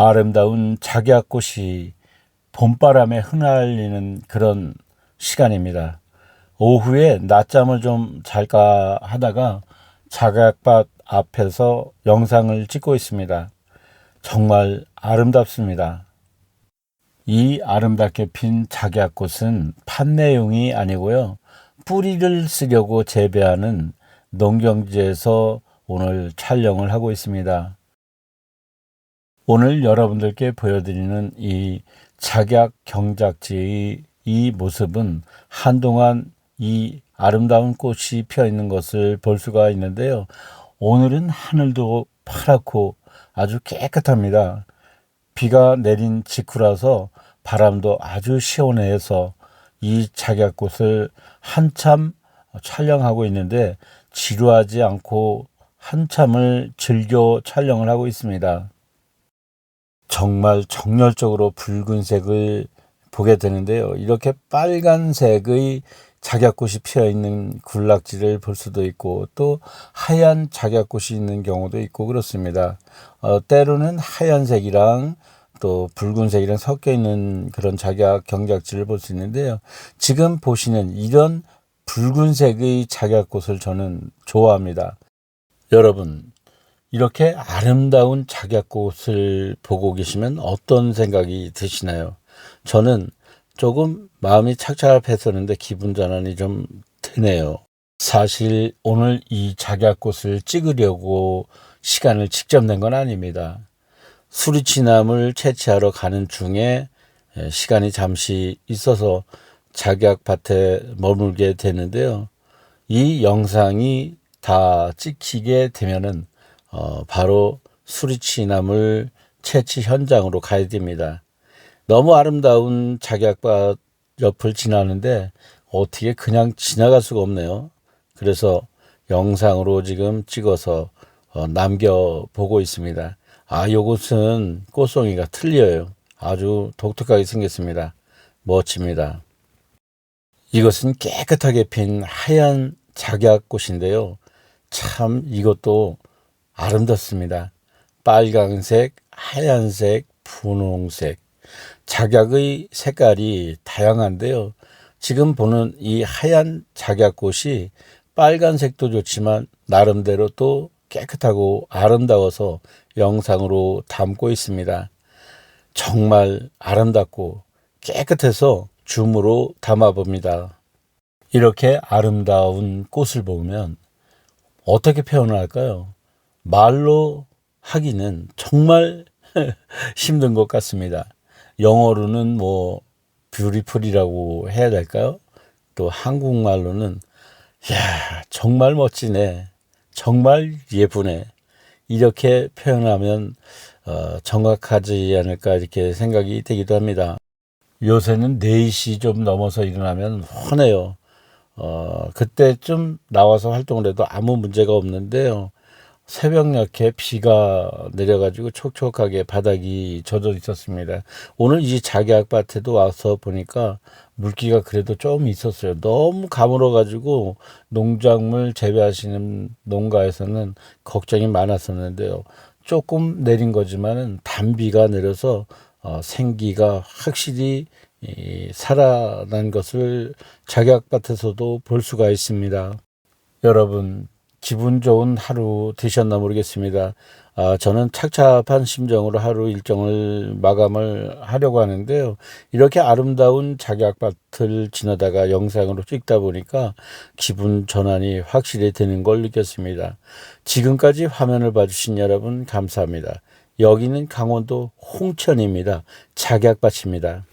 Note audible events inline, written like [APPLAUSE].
아름다운 작약꽃이 봄바람에 흩날리는 그런 시간입니다. 오후에 낮잠을 좀 잘까 하다가 작약밭 앞에서 영상을 찍고 있습니다. 정말 아름답습니다. 이 아름답게 핀 작약꽃은 판매용이 아니고요. 뿌리를 쓰려고 재배하는 농경지에서 오늘 촬영을 하고 있습니다. 오늘 여러분들께 보여드리는 이 작약 경작지의 이 모습은 한동안 이 아름다운 꽃이 피어 있는 것을 볼 수가 있는데요. 오늘은 하늘도 파랗고 아주 깨끗합니다. 비가 내린 직후라서 바람도 아주 시원해서 이 작약꽃을 한참 촬영하고 있는데 지루하지 않고 한참을 즐겨 촬영을 하고 있습니다. 정말 정열적으로 붉은색을 보게 되는데요. 이렇게 빨간색의 작약꽃이 피어 있는 군락지를 볼 수도 있고 또 하얀 작약꽃이 있는 경우도 있고 그렇습니다. 어, 때로는 하얀색이랑 또 붉은색이랑 섞여 있는 그런 작약 경작지를 볼 수 있는데요. 지금 보시는 이런 붉은색의 작약꽃을 저는 좋아합니다. 여러분, 이렇게 아름다운 작약꽃을 보고 계시면 어떤 생각이 드시나요? 저는 조금 마음이 착잡했었는데 기분 전환이 좀 드네요. 사실 오늘 이 작약꽃을 찍으려고 시간을 직접 낸 건 아닙니다. 수리치나물 채취하러 가는 중에 시간이 잠시 있어서 작약밭에 머물게 되는데요. 이 영상이 다 찍히게 되면은 어, 바로 수리치나물 채취 현장으로 가야 됩니다. 너무 아름다운 작약밭 옆을 지나는데 어떻게 그냥 지나갈 수가 없네요. 그래서 영상으로 지금 찍어서 어, 남겨보고 있습니다. 아, 요것은 꽃송이가 틀려요. 아주 독특하게 생겼습니다. 멋집니다. 이것은 깨끗하게 핀 하얀 작약꽃인데요. 참 이것도 아름답습니다. 빨강색, 하얀색, 분홍색. 작약의 색깔이 다양한데요. 지금 보는 이 하얀 작약꽃이 빨간색도 좋지만 나름대로 또 깨끗하고 아름다워서 영상으로 담고 있습니다. 정말 아름답고 깨끗해서 줌으로 담아 봅니다. 이렇게 아름다운 꽃을 보면 어떻게 표현을 할까요? 말로 하기는 정말 [LAUGHS] 힘든 것 같습니다. 영어로는 뭐 뷰티풀이라고 해야 될까요? 또 한국말로는 야 정말 멋지네, 정말 예쁘네 이렇게 표현하면 어, 정확하지 않을까 이렇게 생각이 되기도 합니다. 요새는 4시 좀 넘어서 일어나면 환해요. 어, 그때쯤 나와서 활동을 해도 아무 문제가 없는데요. 새벽녘에 비가 내려가지고 촉촉하게 바닥이 젖어 있었습니다. 오늘 이 작약밭에도 와서 보니까 물기가 그래도 좀 있었어요. 너무 가물어가지고 농작물 재배하시는 농가에서는 걱정이 많았었는데요. 조금 내린 거지만은 단비가 내려서 어, 생기가 확실히 이, 살아난 것을 작약밭에서도 볼 수가 있습니다. 여러분 기분 좋은 하루 되셨나 모르겠습니다. 아, 저는 착잡한 심정으로 하루 일정을 마감을 하려고 하는데요. 이렇게 아름다운 작약밭을 지나다가 영상으로 찍다 보니까 기분 전환이 확실히 되는 걸 느꼈습니다. 지금까지 화면을 봐주신 여러분 감사합니다. 여기는 강원도 홍천입니다. 작약밭입니다.